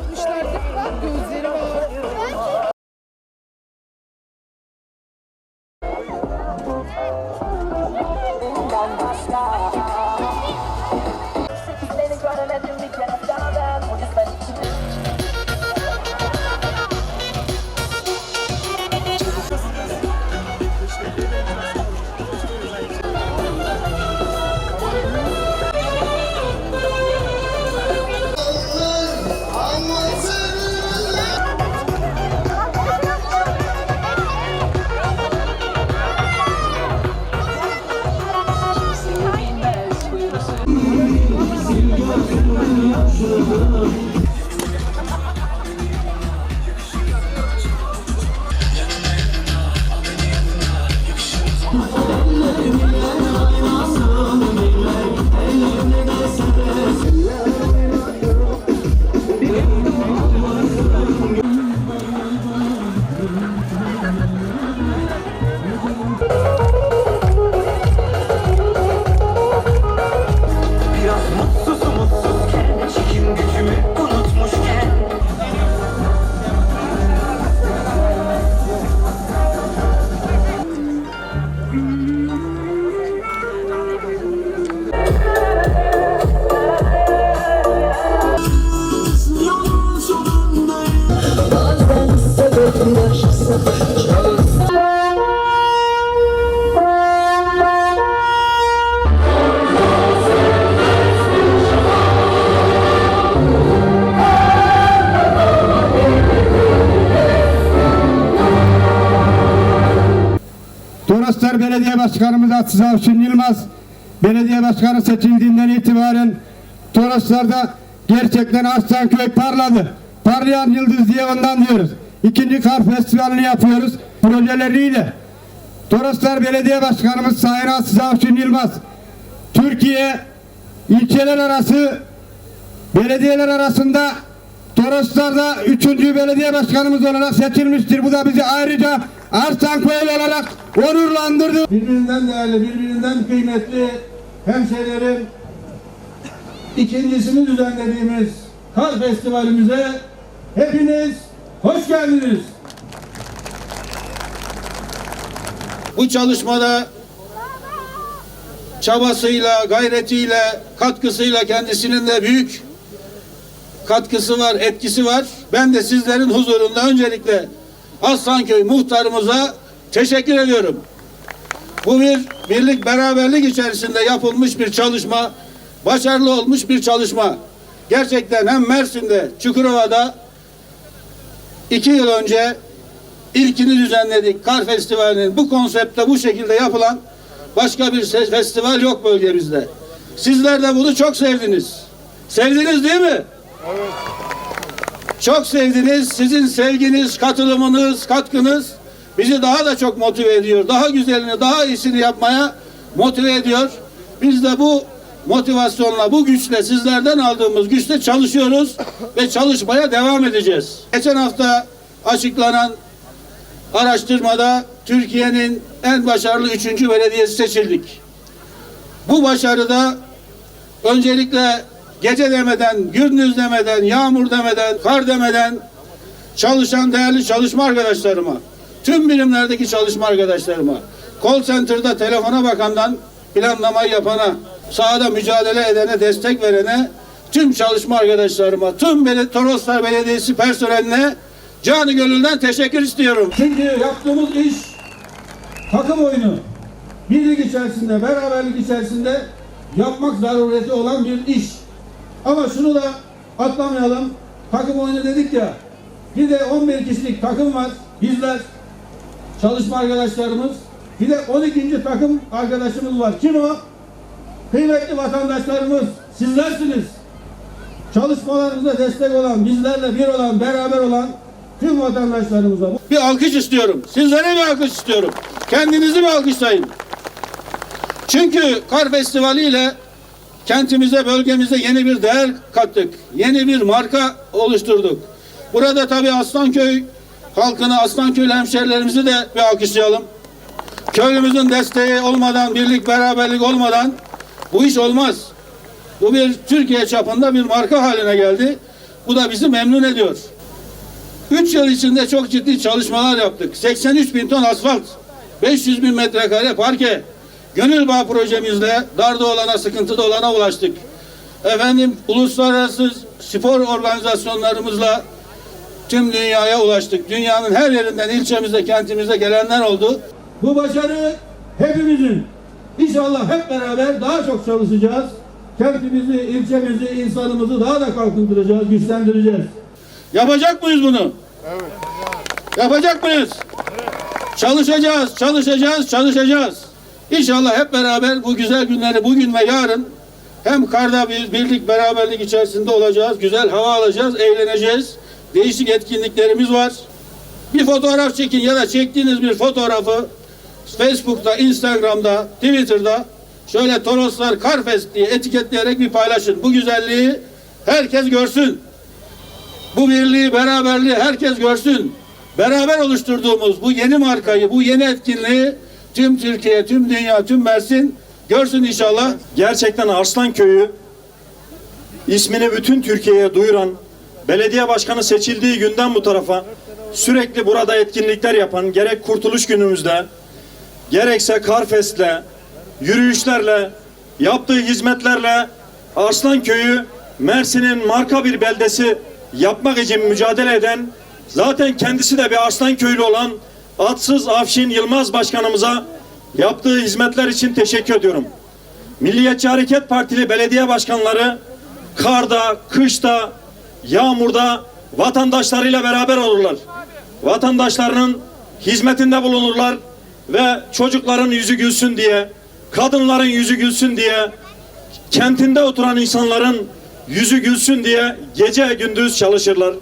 yapmışlar. Belediye Başkanımız Atsız Avşin Yılmaz belediye başkanı seçildiğinden itibaren Toroslar'da gerçekten Arslanköy parladı. Parlayan yıldız diye ondan diyoruz. İkinci kar festivalini yapıyoruz projeleriyle. Toroslar Belediye Başkanımız Sayın Atsız Avşin Yılmaz Türkiye ilçeler arası belediyeler arasında Toroslar'da üçüncü belediye başkanımız olarak seçilmiştir. Bu da bizi ayrıca Arslanköy olarak onurlandırdı. birbirinden değerli, birbirinden kıymetli hemşehrilerim ikincisini düzenlediğimiz Kar Festivalimize hepiniz hoş geldiniz. Bu çalışmada çabasıyla, gayretiyle, katkısıyla kendisinin de büyük katkısı var, etkisi var. Ben de sizlerin huzurunda öncelikle Aslanköy muhtarımıza teşekkür ediyorum. Bu bir birlik beraberlik içerisinde yapılmış bir çalışma, başarılı olmuş bir çalışma. Gerçekten hem Mersin'de, Çukurova'da iki yıl önce ilkini düzenledik. Kar Festivali'nin bu konseptte bu şekilde yapılan başka bir festival yok bölgemizde. Sizler de bunu çok sevdiniz. Sevdiniz değil mi? Çok sevdiniz. Sizin sevginiz, katılımınız, katkınız bizi daha da çok motive ediyor. Daha güzelini, daha iyisini yapmaya motive ediyor. Biz de bu motivasyonla, bu güçle, sizlerden aldığımız güçle çalışıyoruz ve çalışmaya devam edeceğiz. Geçen hafta açıklanan araştırmada Türkiye'nin en başarılı üçüncü belediyesi seçildik. Bu başarıda öncelikle gece demeden, gündüz demeden, yağmur demeden, kar demeden çalışan değerli çalışma arkadaşlarıma, tüm birimlerdeki çalışma arkadaşlarıma, call center'da telefona bakandan planlamayı yapana, sahada mücadele edene, destek verene, tüm çalışma arkadaşlarıma, tüm Bel Toroslar Belediyesi personeline canı gönülden teşekkür istiyorum. Çünkü yaptığımız iş takım oyunu. Birlik içerisinde, beraberlik içerisinde yapmak zarureti olan bir iş. Ama şunu da atlamayalım. Takım oyunu dedik ya. Bir de 11 kişilik takım var. Bizler, çalışma arkadaşlarımız. Bir de 12. takım arkadaşımız var. Kim o? Kıymetli vatandaşlarımız. Sizlersiniz. Çalışmalarımıza destek olan, bizlerle bir olan, beraber olan tüm vatandaşlarımıza. Bir alkış istiyorum. Sizlere bir alkış istiyorum. Kendinizi bir alkışlayın. Çünkü Kar Festivali ile kentimize, bölgemize yeni bir değer kattık. Yeni bir marka oluşturduk. Burada tabii Aslanköy halkını, Aslanköy hemşerilerimizi de bir alkışlayalım. Köylümüzün desteği olmadan, birlik beraberlik olmadan bu iş olmaz. Bu bir Türkiye çapında bir marka haline geldi. Bu da bizi memnun ediyor. Üç yıl içinde çok ciddi çalışmalar yaptık. 83 bin ton asfalt, 500 bin metrekare parke, Gönül Bağ projemizle darda olana, sıkıntıda olana ulaştık. Efendim uluslararası spor organizasyonlarımızla tüm dünyaya ulaştık. Dünyanın her yerinden ilçemizde, kentimizde gelenler oldu. Bu başarı hepimizin. İnşallah hep beraber daha çok çalışacağız. Kentimizi, ilçemizi, insanımızı daha da kalkındıracağız, güçlendireceğiz. Yapacak mıyız bunu? Evet. Yapacak mıyız? Çalışacağız, çalışacağız, çalışacağız. İnşallah hep beraber bu güzel günleri bugün ve yarın hem karda bir birlik beraberlik içerisinde olacağız. Güzel hava alacağız, eğleneceğiz. Değişik etkinliklerimiz var. Bir fotoğraf çekin ya da çektiğiniz bir fotoğrafı Facebook'ta, Instagram'da, Twitter'da şöyle Toroslar Karfest diye etiketleyerek bir paylaşın. Bu güzelliği herkes görsün. Bu birliği, beraberliği herkes görsün. Beraber oluşturduğumuz bu yeni markayı, bu yeni etkinliği tüm Türkiye, tüm dünya, tüm Mersin görsün inşallah. gerçekten Arslan Köyü ismini bütün Türkiye'ye duyuran belediye başkanı seçildiği günden bu tarafa sürekli burada etkinlikler yapan gerek kurtuluş günümüzde gerekse Karfest'le yürüyüşlerle yaptığı hizmetlerle Arslan Köyü Mersin'in marka bir beldesi yapmak için mücadele eden zaten kendisi de bir Arslan Köylü olan Atsız Afşin Yılmaz Başkanımıza yaptığı hizmetler için teşekkür ediyorum. Milliyetçi Hareket Partili belediye başkanları karda, kışta, yağmurda vatandaşlarıyla beraber olurlar. Vatandaşlarının hizmetinde bulunurlar ve çocukların yüzü gülsün diye, kadınların yüzü gülsün diye, kentinde oturan insanların yüzü gülsün diye gece gündüz çalışırlar.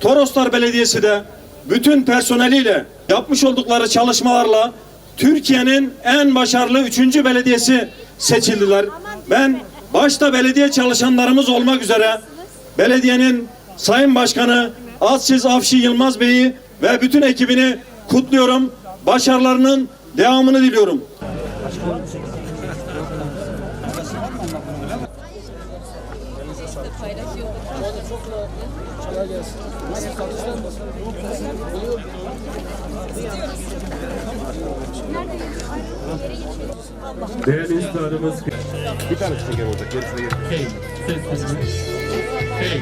Toroslar Belediyesi de bütün personeliyle yapmış oldukları çalışmalarla Türkiye'nin en başarılı üçüncü belediyesi seçildiler. Ben başta belediye çalışanlarımız olmak üzere belediyenin Sayın Başkanı Aziz Afşi Yılmaz Bey'i ve bütün ekibini kutluyorum. Başarılarının devamını diliyorum. Değerli üstadımız bir tane çeker olacak gerisine gerek Hey, ses sesini. Hey.